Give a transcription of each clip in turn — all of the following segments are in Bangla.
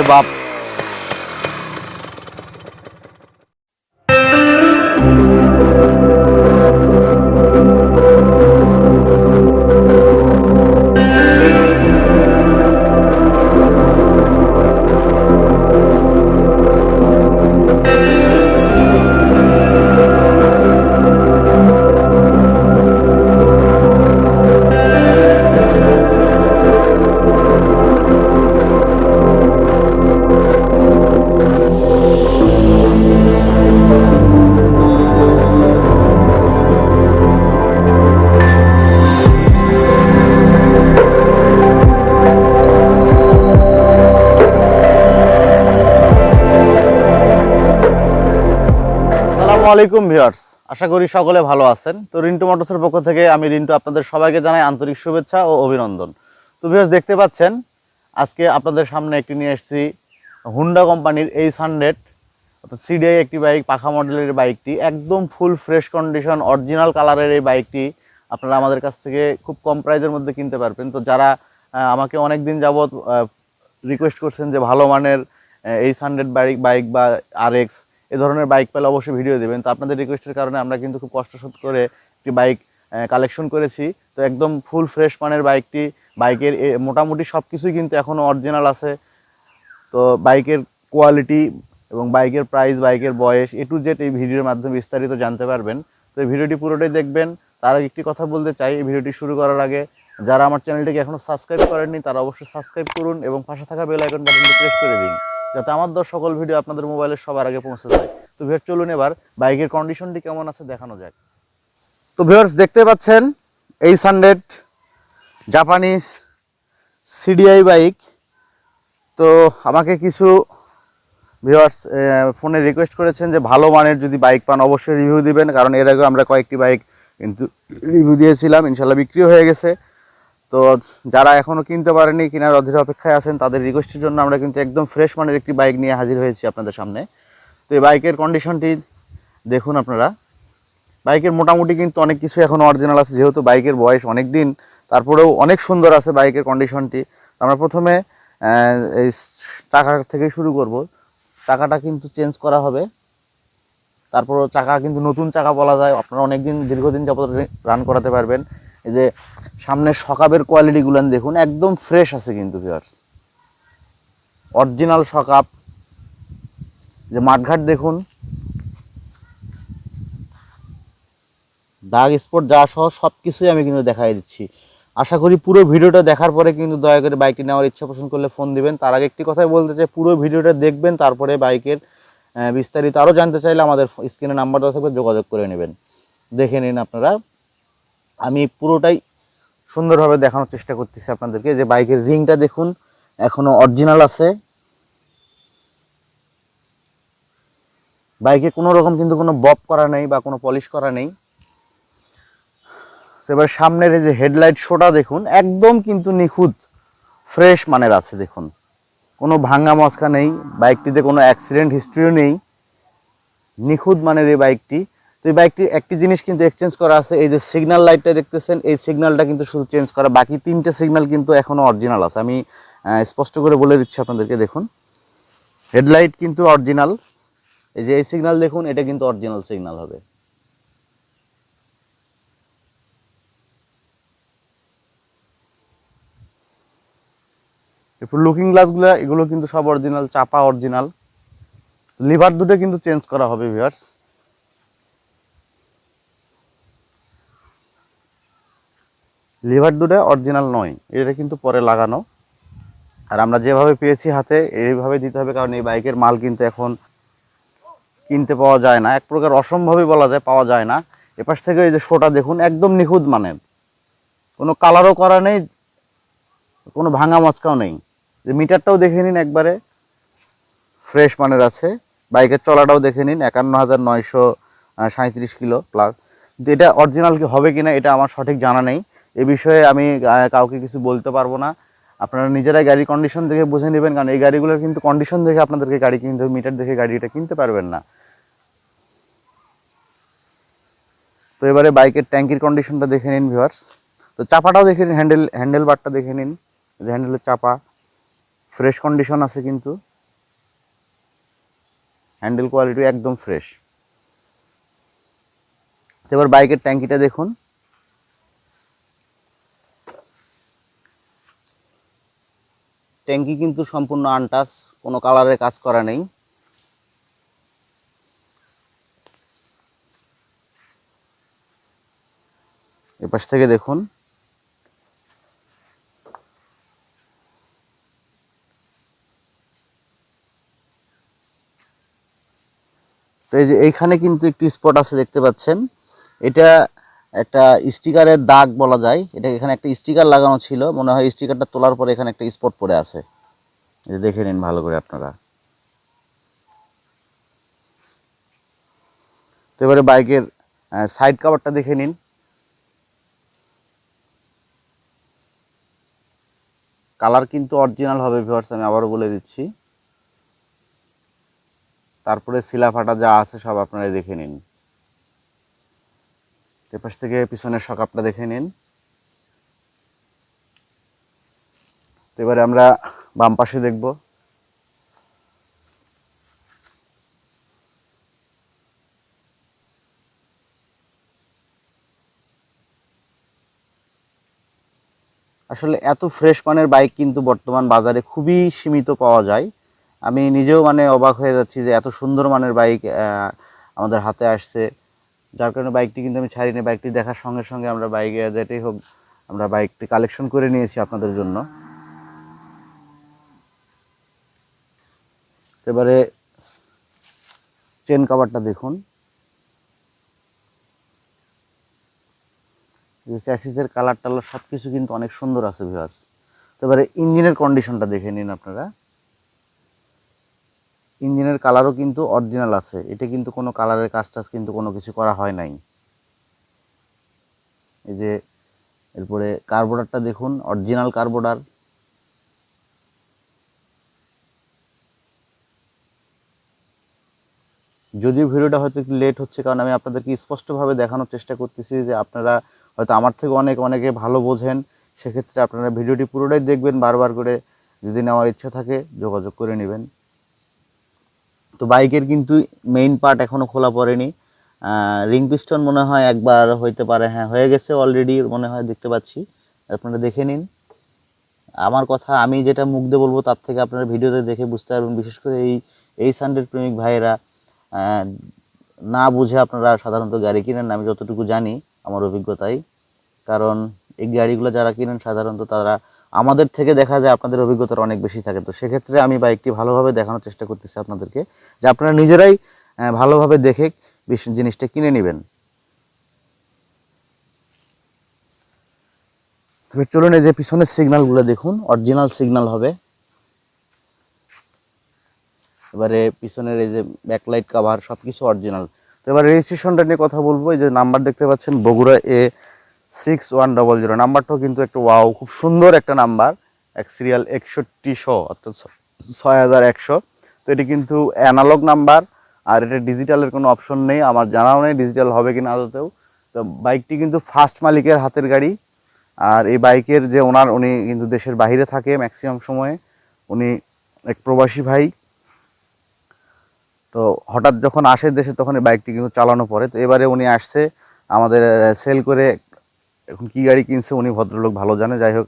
ছেলে বাপ আলাইকুম ভিউয়ার্স। আশা করি সকলে ভালো আছেন। তো রিন্টু মোটরসের পক্ষ থেকে আমি রিন্টু আপনাদের সবাইকে জানাই আন্তরিক শুভেচ্ছা ও অভিনন্দন। তো ভিউয়ার্স, দেখতে পাচ্ছেন, আজকে আপনাদের সামনে একটি নিয়ে এসেছি হুন্ডা কোম্পানির এই হান্ড্রেড অর্থাৎ সিডিআই একটি বাইক পাখা মডেলের বাইকটি একদম ফুল ফ্রেশ কন্ডিশন অরিজিনাল কালারের এই বাইকটি আপনারা আমাদের কাছ থেকে খুব কম প্রাইজের মধ্যে কিনতে পারবেন। তো যারা আমাকে অনেক দিন যাবৎ রিকোয়েস্ট করছেন যে ভালো মানের এই হান্ড্রেড বাইক বাইক বা আর এক্স এ ধরনের বাইক পেলে অবশ্যই ভিডিও দেবেন। তো আপনাদের রিকোয়েস্টের কারণে আমরা কিন্তু খুব কষ্টসাধ্য করে একটি বাইক কালেকশন করেছি। তো একদম ফুল ফ্রেশ মানের বাইকটি বাইকের মোটামুটি সব কিছুই কিন্তু এখনও অরিজিনাল আছে। তো বাইকের কোয়ালিটি এবং বাইকের প্রাইস বাইকের বয়স এ টু জেড এই ভিডিওর মাধ্যমে বিস্তারিত জানতে পারবেন। তো এই ভিডিওটি পুরোটাই দেখবেন। তার আগে একটি কথা বলতে চাই, এই ভিডিওটি শুরু করার আগে যারা আমার চ্যানেলটিকে এখনও সাবস্ক্রাইব করেননি, তারা অবশ্যই সাবস্ক্রাইব করুন এবং পাশে থাকা বেল আইকন বাটনটি প্রেস করে দিন। যাতে আমার দর সকল ভিডিও আপনাদের মোবাইলে সবার আগে পৌঁছে যায়। তো ভিউয়ার চলুন এবার বাইকের কন্ডিশনটি কেমন আছে দেখানো যাক। তো ভিউয়ার্স দেখতে পাচ্ছেন, এই হান্ড্রেড জাপানিজ সিডিআই বাইক তো আমাকে কিছু ভিউয়ার্স ফোনে রিকোয়েস্ট করেছেন যে ভালো মানের যদি বাইক পান, অবশ্যই রিভিউ দিবেন। কারণ এর আগে আমরা কয়েকটি বাইক কিন্তু রিভিউ দিয়েছিলাম। ইনশাল্লাহ বিক্রিও হয়ে গেছে। তো যারা এখনও কিনতে পারেনি, কেনার অধীর অপেক্ষায় আছেন, তাদের রিকোয়েস্টের জন্য আমরা কিন্তু একদম ফ্রেশ মানের একটি বাইক নিয়ে হাজির হয়েছি আপনাদের সামনে। তো এই বাইকের কন্ডিশনটি দেখুন আপনারা। বাইকের মোটামুটি কিন্তু অনেক কিছু এখন অরিজিনাল আছে, যেহেতু বাইকের বয়স অনেক দিন, তারপরেও অনেক সুন্দর আছে বাইকের কন্ডিশনটি আমরা প্রথমে এই চাকা থেকে শুরু করব। চাকাটা কিন্তু চেঞ্জ করা হবে। তারপরও চাকা কিন্তু নতুন চাকা বলা যায়। আপনারা অনেক দিন দীর্ঘদিন যাবত রান করাতে পারবেন। এই যে সামনের সকাবের কোয়ালিটিগুলো দেখুন, একদম ফ্রেশ আছে কিন্তু ভিউয়ার্স অরিজিনাল সকাপ। যে মাঠঘাট দেখুন। দাগ স্পট যা সহ সব কিছুই আমি কিন্তু দেখাই দিচ্ছি। আশা করি পুরো ভিডিওটা দেখার পরে কিন্তু দয়া করে বাইকটি নেওয়ার ইচ্ছা পোষণ করলে ফোন দিবেন। তার আগে একটি কথাই বলতে চাই, পুরো ভিডিওটা দেখবেন, তারপরে বাইকের বিস্তারিত আরও জানতে চাইলে আমাদের স্ক্রিনে নাম্বার দেওয়া থাকবে, যোগাযোগ করে নেবেন। দেখে নিন আপনারা। আমি পুরোটাই সুন্দরভাবে দেখানোর চেষ্টা করতেছি আপনাদেরকে। যে বাইকের রিংটা দেখুন, এখনও অরিজিনাল আছে। বাইকে কোনো রকম কিন্তু কোনো বপ করা নেই বা কোনো পলিশ করা নেই। এবার সামনের এই যে হেডলাইট শোটা দেখুন, একদম কিন্তু নিখুঁত ফ্রেশ মানের আছে দেখুন। কোনো ভাঙা মস্কা নেই, বাইকটিতে কোনো অ্যাক্সিডেন্ট হিস্ট্রিও নেই। নিখুঁত মানের এই বাইকটি। তো এই বাইকটি একটি জিনিস কিন্তু এক্সচেঞ্জ করা আছে, এই যে সিগন্যাল লাইটটা দেখতেছেন, এই সিগন্যালটা কিন্তু শুধু চেঞ্জ করা, বাকি তিনটে সিগন্যাল কিন্তু এখনও অরিজিনাল আছে। আমি স্পষ্ট করে বলে দিচ্ছি আপনাদেরকে, দেখুন। হেডলাইট কিন্তু অরিজিনাল এই যে এই সিগন্যাল দেখুন, এটা কিন্তু অরিজিনাল সিগন্যাল হবে। এরপর লুকিং গ্লাসগুলো এগুলো কিন্তু সব অরিজিনাল চাপা অরিজিনাল লিভার দুটো কিন্তু চেঞ্জ করা হবে ভিউয়ার্স লিভার দুটো অরিজিনাল নয়, এটা কিন্তু পরে লাগানো। আর আমরা যেভাবে পেয়েছি হাতে, এইভাবে দিতে হবে, কারণ এই বাইকের মাল কিন্তু এখন কিনতে পাওয়া যায় না। এক প্রকার অসম্ভবই বলা যায়, পাওয়া যায় না। এপাশ থেকে এই যে শোটা দেখুন, একদম নিখুঁত মানের। কোনো কালারও করা নেই, কোনো ভাঙা মচকাও নেই। যে মিটারটাও দেখে নিন একবারে, ফ্রেশ মানের আছে। বাইকের চলাটাও দেখে নিন, একান্ন হাজার নয়শো সাঁত্রিশ কিলো প্লাস এটা অরিজিনাল কি হবে কিনা, এটা আমার সঠিক জানা নেই। এ বিষয়ে আমি কাউকে কিছু বলতে পারব না। আপনারা নিজেরাই গাড়ির কন্ডিশন দেখে বুঝে নেবেন, কারণ এই গাড়িগুলোর কিন্তু কন্ডিশন দেখে আপনাদেরকে গাড়ি কিনতে মিটার দেখে গাড়িটা কিনতে পারবেন না। তো এবারে বাইকের ট্যাঙ্কির কন্ডিশনটা দেখে নিন ভিউয়ার্স তো চাপাটাও দেখে নিন হ্যান্ডেল হ্যান্ডেল বারটা দেখে নিন। যে হ্যান্ডেলের চাপা। ফ্রেশ কন্ডিশন আছে কিন্তু। হ্যান্ডেল কোয়ালিটি একদম ফ্রেশ তো এবার বাইকের ট্যাঙ্কিটা দেখুন। ট্যাঙ্কি কিন্তু সম্পূর্ণ আনটাচ, কোনো কালারের কাজ করা নেই। এপাশ থেকে দেখুন। তো এই যে এইখানে কিন্তু একটি স্পট আছে, দেখতে পাচ্ছেন। এটা একটা স্টিকারের দাগ বলা যায়। এটা এখানে একটা স্টিকার লাগানো ছিল। মনে হয় স্টিকারটা তোলার পরে এখানে একটা স্পট পড়ে আছে। দেখে নিন ভালো করে আপনারা। তো এবারে বাইকের সাইড কাভারটা দেখে নিন। কালার কিন্তু অরিজিনাল হবে ভিউয়ার্স আমি আবারও বলে দিচ্ছি। তারপরে শিলা ফাটা যা আছে সব আপনারা দেখে নিন। এপাশ থেকে পিছনের সকাপটা দেখে নিন। তো এবারে আমরা বাম পাশে দেখব। আসলে এত ফ্রেশ মানের বাইক কিন্তু বর্তমান বাজারে খুবই সীমিত পাওয়া যায়। আমি নিজেও মানে অবাক হয়ে যাচ্ছি যে এত সুন্দর মানের বাইক আমাদের হাতে আসছে। যার কারণে বাইকটি কিন্তু আমি ছাড়িনি। বাইকটি দেখার সঙ্গে সঙ্গে আমরা বাইকে যেটাই হোক আমরা বাইকটি কালেকশন করে নিয়েছি আপনাদের জন্য। এবারে চেন কাভারটা দেখুন। চ্যাসিসের কালার টালার সব কিছু কিন্তু অনেক সুন্দর আছে ভিউয়ার্স তো এবারে ইঞ্জিনের কন্ডিশনটা দেখে নিন আপনারা। ইঞ্জিনের কালারও কিন্তু অরিজিনাল আছে। এটা কিন্তু কোনো কালারের কাজ টাজ কিন্তু কোনো কিছু করা হয় নাই। এই যে, এরপরে কার্বোডারটা দেখুন, অরিজিনাল কার্বোডার। যদিও ভিডিওটা হয়তো একটু লেট হচ্ছে, কারণ আমি আপনাদেরকে স্পষ্টভাবে দেখানোর চেষ্টা করতেছি যে আপনারা হয়তো আমার থেকে অনেক, অনেকে ভালো বোঝেন। সেক্ষেত্রে আপনারা ভিডিওটি পুরোটাই দেখবেন, বারবার করে যদি নেওয়ার ইচ্ছা থাকে যোগাযোগ করে নেবেন। তো বাইকের কিন্তু মেইন পার্ট এখনও খোলা পড়েনি। রিং পিস্টন মনে হয় একবার হইতে পারে হ্যাঁ হয়ে গেছে অলরেডি মনে হয় দেখতে পাচ্ছি। আপনারা দেখে নিন। আমার কথা, আমি যেটা মুখ দিয়ে বলব, তার থেকে আপনারা ভিডিওতে দেখে বুঝতে পারবেন। বিশেষ করে এই এই সানডের প্রেমিক ভাইয়েরা না বুঝে আপনারা সাধারণত গাড়ি কিনেন আমি যতটুকু জানি আমার অভিজ্ঞতায় কারণ এই গাড়িগুলো যারা কিনেন, সাধারণত তারা আমাদের থেকে দেখা যায় আপনাদের অভিজ্ঞতার অনেক বেশি থাকে। তো সেক্ষেত্রে আমি বাইকটি ভালোভাবে দেখানোর চেষ্টা করতেছি আপনাদেরকে যে আপনারা নিজেরাই ভালোভাবে দেখে জিনিসটা কিনে নেবেন। তবে চলুন এই যে পিছনের সিগনালগুলো দেখুন, অরিজিনাল সিগন্যাল হবে। এবারে পিছনের এই যে ব্যাকলাইট কাভার সব কিছু অরিজিনাল। তো এবার রেজিস্ট্রেশনটা নিয়ে কথা বলব। এই যে নাম্বার দেখতে পাচ্ছেন, Bogura A six one double zero নাম্বারটাও কিন্তু একটা ওয়াও খুব সুন্দর একটা নাম্বার এক সিরিয়াল একষট্টিশো অর্থাৎ ছয় হাজার একশো। তো এটি কিন্তু অ্যানালগ নাম্বার আর এটা ডিজিটালের কোনো অপশন নেই। আমার জানাও নেই ডিজিটাল হবে কিনা আদতেও। তো বাইকটি কিন্তু ফার্স্ট মালিকের হাতের গাড়ি। আর এই বাইকের যে ওনার উনি কিন্তু দেশের বাইরে থাকে ম্যাক্সিমাম সময়ে। উনি এক প্রবাসী ভাই। তো হঠাৎ যখন আসে দেশে, তখন এই বাইকটি কিন্তু চালানো পড়ে। তো এবারে উনি আসছে, আমাদের সেল করে এখন কি গাড়ি কিনছে উনি ভদ্রলোক ভালো জানে, যাই হোক।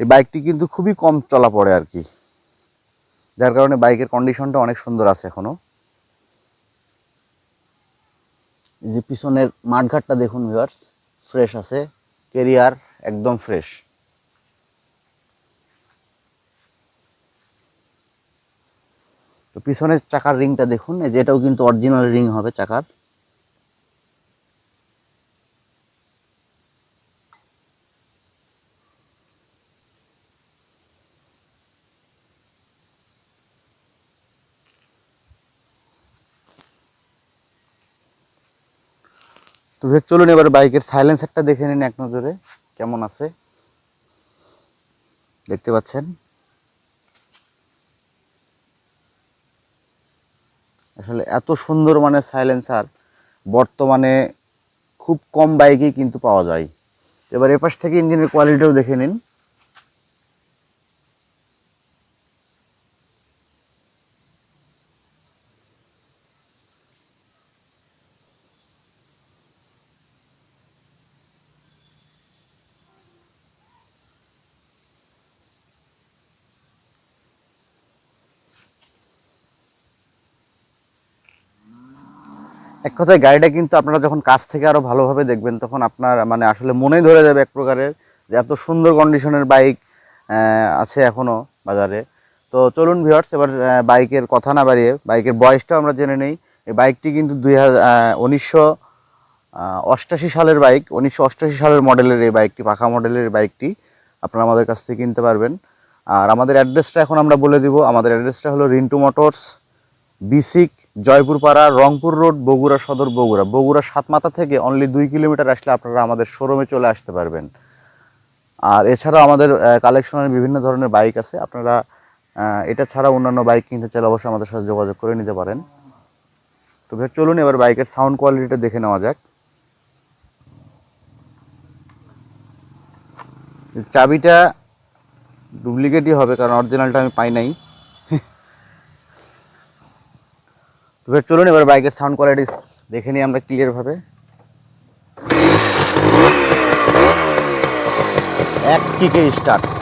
এই বাইকটি কিন্তু খুবই কম চলা পড়ে আর কি। যার কারণে বাইকের কন্ডিশনটা অনেক সুন্দর আছে এখনও। এই যে পিছনের মাঠঘাটটা দেখুন ভিউয়ার্স ফ্রেশ আছে কেরিয়ার একদম ফ্রেশ তো পিছনের চাকার রিংটা দেখুন, এই যে এটাও কিন্তু অরিজিনাল রিং হবে চাকার। তো চলুন এবার বাইকের সাইলেন্সারটা দেখে নিন এক নজরে, কেমন আছে? দেখতে পাচ্ছেন? আসলে এত সুন্দর মানে সাইলেন্সার বর্তমানে খুব কম বাইকেই কিন্তু পাওয়া যায়। এবার এপাশ থেকে ইঞ্জিনের কোয়ালিটিও দেখে নিন। এক কথায় গাড়িটা কিন্তু আপনারা যখন কাছ থেকে আরও ভালোভাবে দেখবেন, তখন আপনার মানে আসলে মনেই ধরে যাবে এক প্রকারের যে এত সুন্দর কন্ডিশনের বাইক আছে এখনও বাজারে। তো চলুন ভিউয়ার্স এবার বাইকের কথা না বাড়িয়ে বাইকের বয়সটাও আমরা জেনে নেই। এই বাইকটি কিন্তু দুই হাজার উনিশশো অষ্টাশি সালের বাইক উনিশশো অষ্টাশি সালের মডেলের এই বাইকটি পাখা মডেলের বাইকটি আপনারা আমাদের কাছ থেকে কিনতে পারবেন। আর আমাদের অ্যাড্রেসটা এখন আমরা বলে দিব। আমাদের অ্যাড্রেসটা হলো রিন্টু মোটরস বিসিক জয়পুরপাড়া, রংপুর রোড, বগুড়া সদর বগুড়া। বগুড়া সাতমাথা থেকে অনলি দুই কিলোমিটার আসলে আপনারা আমাদের শোরুমে চলে আসতে পারবেন। আর এছাড়াও আমাদের কালেকশনের বিভিন্ন ধরনের বাইক আছে। আপনারা এটা ছাড়া অন্যান্য বাইক কিনতে চাইলে অবশ্যই আমাদের সাথে যোগাযোগ করে নিতে পারেন। তো ভাই, চলুন এবার বাইকের সাউন্ড কোয়ালিটিটা দেখে নেওয়া যাক। চাবিটা ডুপ্লিকেটই হবে, কারণ অরিজিনালটা আমি পাই নাই। তো চলুন এবার বাইকের সাউন্ড কোয়ালিটি দেখে নিই আমরা ক্লিয়ারভাবে এক কিকে স্টার্ট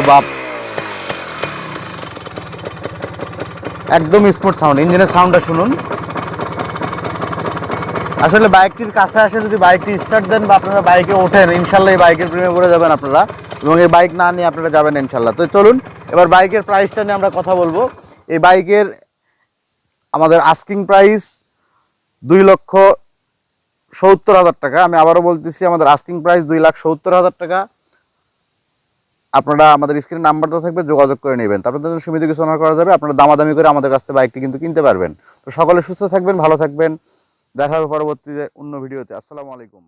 বাপ রে বাপ। একদম স্মুথ সাউন্ড ইঞ্জিনের সাউন্ডটা শুনুন। আসলে বাইকটির কাছে আসে যদি বাইকটি স্টার্ট দেন বা আপনারা বাইকে ওঠেন, ইনশাল্লাহ এই বাইকের প্রেমে পড়ে যাবেন আপনারা এবং এই বাইক না নিয়ে আপনারা যাবেন ইনশাল্লাহ। তো চলুন, এবার বাইকের প্রাইসটা নিয়ে আমরা কথা বলব। এই বাইকের আমাদের আস্কিং প্রাইস দুই লক্ষ সত্তর হাজার টাকা। আমি আবারও বলতেছি, আমাদের আস্কিং প্রাইস দুই লাখ সত্তর হাজার টাকা। আপনারা আমাদের স্ক্রিনে নাম্বারটা থাকবে, যোগাযোগ করে নেবেন। তারপর তাদের সুবিধা কিছু অনার করা যাবে, আপনারা দামাদামি করে আমাদের কাছ থেকে বাইকটি কিন্তু কিনতে পারবেন। তো সকলে সুস্থ থাকবেন, ভালো থাকবেন। দেখা হবে পরবর্তীতে অন্য ভিডিওতে। আসসালামু আলাইকুম।